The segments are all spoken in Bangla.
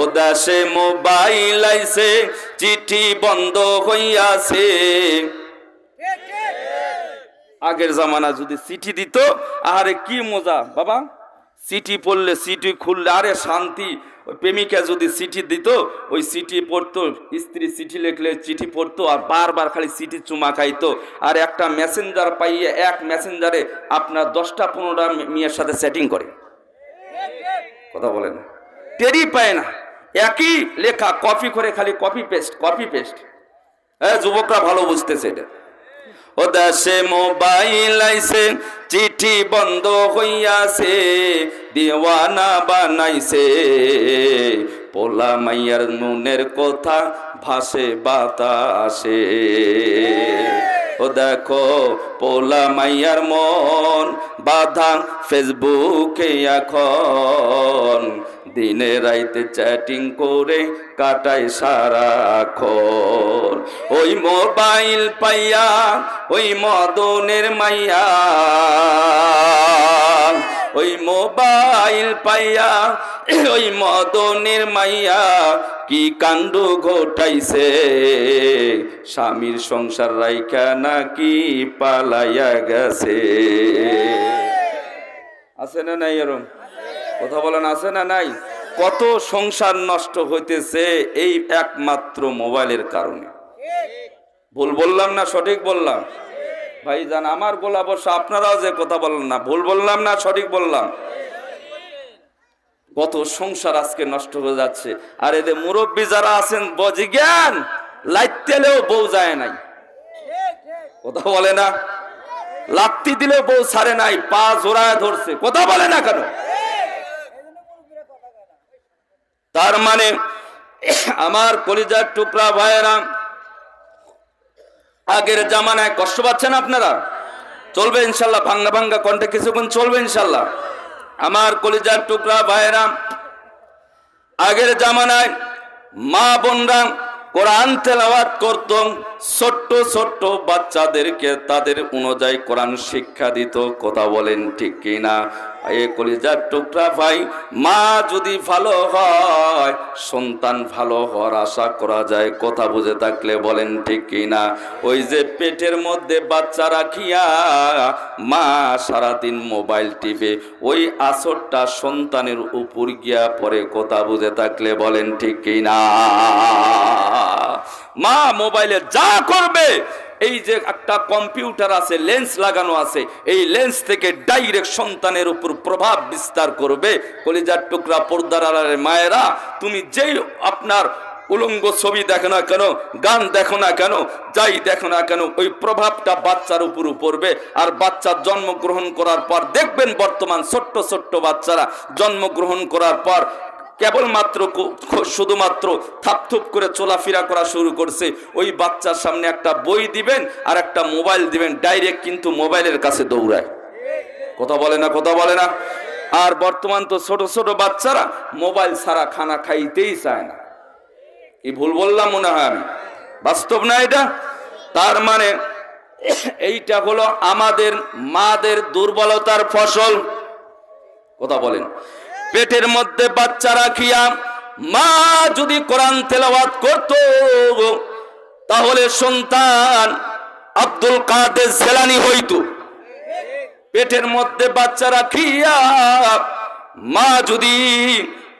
ও দেশে মোবাইল আইছে, চিঠি বন্ধ হইয়াছে। আগের জামানা যদি চিঠি দিত আরে কি মজা, বাবা? চিঠি পড়লে চিঠি খুললে, আরে শান্তি। প্রেমিকা যদি চিঠি দিত, ওই চিঠি পড়তো, স্ত্রী চিঠি লিখলে চিঠি পড়তো, আর বারবার খালি চিঠি চুমা খাইতো। আর একটা মেসেঞ্জার পাইয়ে, এক মেসেঞ্জারে আপনার দশটা, পনেরোটা মেয়ের সাথে সেটিং করে। কথা বলে না। টেরি পায় না। একই লেখা কপি করে খালি কপি পেস্ট কপি পেস্ট হ্যাঁ যুবকরা ভালো বুঝতেছে এটা। ও দেশে মোবাইল আইছে চিঠি বন্ধ হইয়াছে, দিওয়ানা বানাইছে। পোলা মাইয়ার নুনের কথা ভাসে বাতাসে। ও দেখো, পোলা মাইয়ার মন বাধা ফেসবুকে এখন। দিনে রাইতে চ্যাটিং করে কাটায় সারাক্ষণ ওই মোবাইল পাইয়া, ওই মদনের মাইয়া। ওই মোবাইল পাইয়া, ওই মদনের মাইয়া কি কাণ্ড ঘটাইছে? স্বামীর সংসার রাইখা নাকি পালাইয়া গেছে? আছে না নাই এরম? কথা বলেন, আছে না নাই? কত সংসার নষ্ট হইতেছে এই একমাত্র মোবাইলের কারণে। ভুল বললাম না, সঠিক বললাম? ভাই জান আমার গোলা বসা আপনারাও যে কথা বললেন না, ভুল বললাম না, সঠিক বললাম? কত সংসার আজকে নষ্ট হয়ে যাচ্ছে। আর এদের মুরব্বী যারা আছেন বজি জ্ঞান লাইতেলেও বউ যায় নাই। কথা বলে না? লাত্তি দিলেও বউ ছাড়ে নাই, পা জোড়ায় ধরছে। কথা বলে না কেন? তার মানে আমার কলিজার টুকরা ভাইয়েরা, আগের জামানায় কষ্ট পাচ্ছেন আপনারা? চলবে ইনশাল্লাহ, ভাঙ্গা ভাঙ্গা কণ্ঠে কিছুক্ষণ চলবে ইনশাল্লাহ। আমার কলিজার টুকরা ভাইয়েরা, আগের জামানায় মা বোনরা কোরআন তেলাওয়াত করত, ছোট্ট ছোট্ট বাচ্চাদেরকে তাদের অনুযায়ী কোরআন শিক্ষা দিত, কথা বলেন ঠিক কিনা? এ কলিজার টুকরা ভাই, মা যদি ভালো হয়, সন্তান ভালো হওয়ার আশা করা যায়। কথা বুঝে থাকলে বলেন, ঠিক কিনা ওই যে পেটের মধ্যে বাচ্চা রাখিয়া মা সারাদিন মোবাইল টিপে, ওই আসরটা সন্তানের উপর গিয়া পরে কথা বুঝে থাকলে বলেন, ঠিক কিনা মা মোবাইলে যা করবে এই যে একটা কম্পিউটার আছে, লেন্স লাগানো আছে, এই লেন্স থেকে ডাইরেক্ট সন্তানের উপর প্রভাব বিস্তার করবে। কলিজার টুকরা, পর্দার আড়ালের মায়েরা, তুমি যেই আপনার উলঙ্গ ছবি দেখো না কেন, গান দেখো না কেন, যাই দেখো না কেন, ওই প্রভাবটা বাচ্চার উপর পড়বে। আর বাচ্চা জন্মগ্রহণ করার পর, দেখবেন বর্তমান ছোট্ট ছোট্ট বাচ্চারা জন্মগ্রহণ করার পর কেবলমাত্র শুধুমাত্র থাপথুপ করে চলাফেরা করা শুরু করছে। ওই বাচ্চার সামনে একটা বই দিবেন আর একটা মোবাইল দিবেন, ডাইরেক্ট কিন্তু মোবাইলের কাছে দৌড়ায়। কথা বলে না, কথা বলে না। আর বর্তমান তো ছোট ছোট বাচ্চারা মোবাইল ছাড়া খানা খাইতেই চায় না। কি ভুল বললাম মনে হয় আমি? বাস্তব না এটা? তার মানে এইটা হলো আমাদের মাদের দুর্বলতার ফসল। কথা বলেন। পেটের মধ্যে বাচ্চা রাখিয়া মা যদি কোরআন তেলাওয়াত করত, তাহলে সন্তান আব্দুল কাদের জেলানি হইতো। পেটের মধ্যে বাচ্চা রাখিয়া মা যদি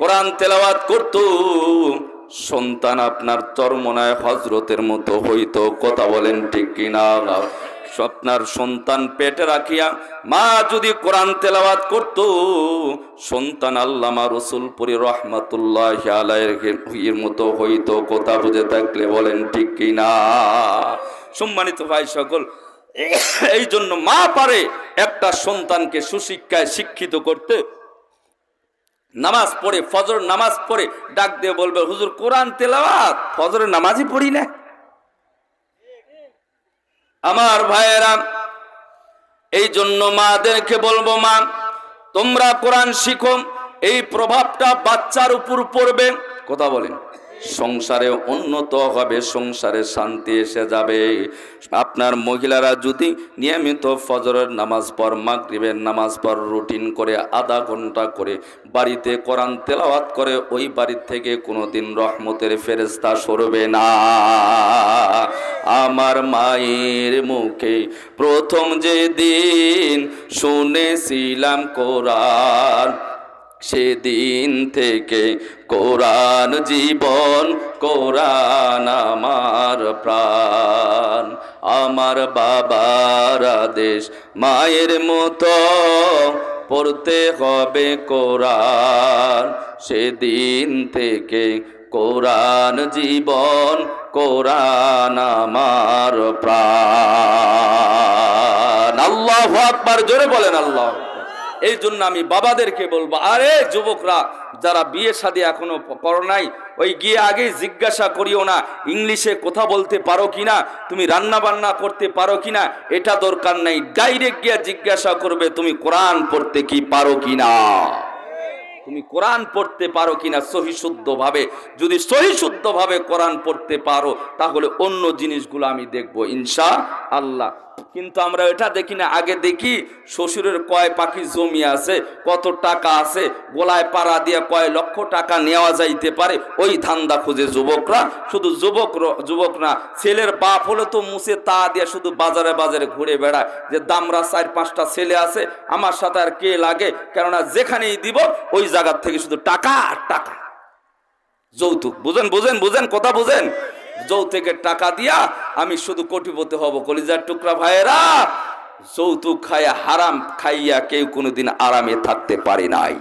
কোরআন তেলাওয়াত করত, সন্তান আপনার চরমনায় হজরতের মতো হইতো। কথা বলেন ঠিক কিনা? আপনার সন্তান পেটে রাখিয়া মা যদি কোরআন তেলাওয়াত করত, সন্তান আল্লামা রসুলপুরি রহমাতুল্লাহ আলাইয়ের মতো হইতো, কথা বুঝে থাকলে বলেন ঠিক কিনা সম্মানিত ভাই সকল, এই জন্য মা পারে একটা সন্তানকে সুশিক্ষায় শিক্ষিত করতে। নামাজ পড়ে, ফজর নামাজ পড়ে, ডাক দিয়ে বলবে, হুজুর, কোরআন তেলাওয়াত? ফজরের নামাজই পড়ি না। আমার ভাইয়েরা, এই জন্য মাদেরকে বলব মা, তোমরা কোরআন শিখো, এই প্রভাবটা বাচ্চার উপর পড়বে। কথা বলেন। সংসারে উন্নত হবে, সংসারে শান্তি এসে যাবে। আপনার মহিলারা যদি নিয়মিত ফজরের নামাজ পর মাগরিবের নামাজ পর রুটিন করে আধা ঘণ্টা করে বাড়িতে কোরআন তেলাওয়াত করে, ওই বাড়ির থেকে কোনো দিন রহমতের ফেরেস্তা সরবে না। আমার মায়ের মুখে প্রথম যে দিন শুনেছিলাম কোরআন সেদিন থেকে কোরআন জীবন, কোরআন আমার প্রাণ। আমার বাবার আদেশ মায়ের মতো পড়তে হবে কোরআন। সেদিন থেকে কোরআন জীবন, কোরআন আমার প্রাণ। আল্লাহ আকবার, জোরে বলেন আল্লাহ। এই জন্য আমি বাবাদেরকে বলব, আরে যুবকরা, যারা বিয়ে শাদী এখনও করো নাই, ওই গিয়ে আগে জিজ্ঞাসা করিও না, ইংলিশে কথা বলতে পারো কিনা, তুমি রান্না বান্না করতে পারো কিনা, এটা দরকার নাই, ডাইরেক্ট গিয়ে জিজ্ঞাসা করবে, তুমি কোরআন পড়তে কি পারো কিনা। তুমি কোরআন পড়তে পারো কিনা সহি শুদ্ধ ভাবে যদি সহি শুদ্ধ ভাবে কোরআন পড়তে পারো, তাহলে অন্য জিনিসগুলো আমি দেখব, ইনশা আল্লাহ। কিন্তু আমরা এটা দেখি না, আগে দেখি শ্বশুরের কয় পাখি জমি আছে, কত টাকা আছে, গোলায় পাড়া দিয়ে কয় লক্ষ টাকা নেওয়া যাইতে পারে, ওই ধান্দা খুঁজে যুবকরা। শুধু যুবক যুবক না, ছেলের বাপ হলে তো মুছে তা দিয়ে শুধু বাজারে বাজারে ঘুরে বেড়ায়। যে দামরা চার পাঁচটা ছেলে আছে, আমার সাথে আর কে লাগে? কেননা যেখানেই দিব, ওই জায়গার থেকে শুধু টাকা আর টাকা। যৌতুক। বুঝেন বুঝেন বুঝেন, কথা বুঝেন। যৌতুকের টাকা দিয়া আমি শুধু কোটিপতি হব। কলিজার টুকরা ভাইয়েরা, যৌতুক খাইয়া হারাম খাইয়া কেউ কোনোদিন আরামে থাকতে পারে নাই।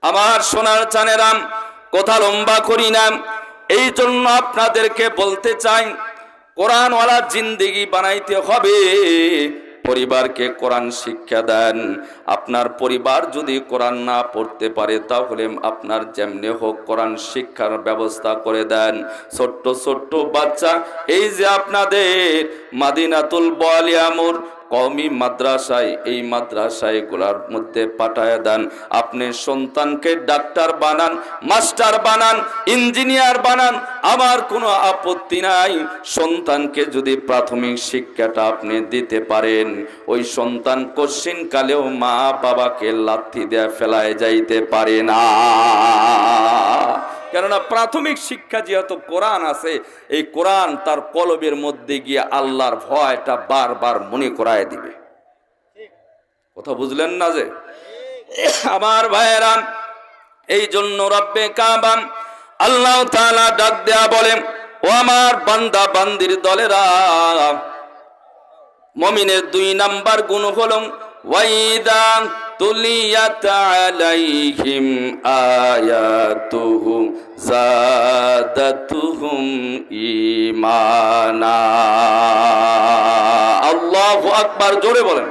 আমার সোনার চানেরাম কথা লম্বা করি না। এই জন্য আপনাদেরকে বলতে চাই, কোরআনওয়ালা জিন্দিগি বানাইতে হবে। পরিবারকে কোরআন শিক্ষা দেন। আপনার পরিবার যদি কোরআন না পড়তে পারে, তাহলে আপনার যেমনি হোক কোরআন শিক্ষার ব্যবস্থা করে দেন। ছোট্ট ছোট্ট বাচ্চা, এই যে আপনাদের মাদিনাতুল বলিয়ামুর কওমি মাদ্রাসায়, এই মাদ্রাসায়গুলার মধ্যে পাঠায় দেন। আপনি সন্তানকে ডাক্তার বানান, মাস্টার বানান, ইঞ্জিনিয়ার বানান, আমার কোনো আপত্তি নাই। সন্তানকে যদি প্রাথমিক শিক্ষাটা আপনি দিতে পারেন, ওই সন্তান কশিন কালেও মা বাবাকে লাথি দেয়া ফেলায় যাইতে পারে না। কেননা প্রাথমিক শিক্ষা যেহেতু কোরআন আছে, এই কোরআন তার কলবের মধ্যে গিয়ে আল্লাহর ভয়টা বারবার মনে করায় দিবে। কথা বুঝলেন না যে? আমার ভাইয়েরাম এই জন্য রব্বে কাবাম আল্লাহ তাআলা ডাক দেয়া বলেন ও আমার বান্দা বান্দির দলেরা, মমিনের দুই নাম্বার গুণ হলো ওয়াইদা তুলিয়াত আলাইহিম আয়াতুহুম জাদাতুহুম ঈমানা। আল্লাহু আকবার জোরে বলেন।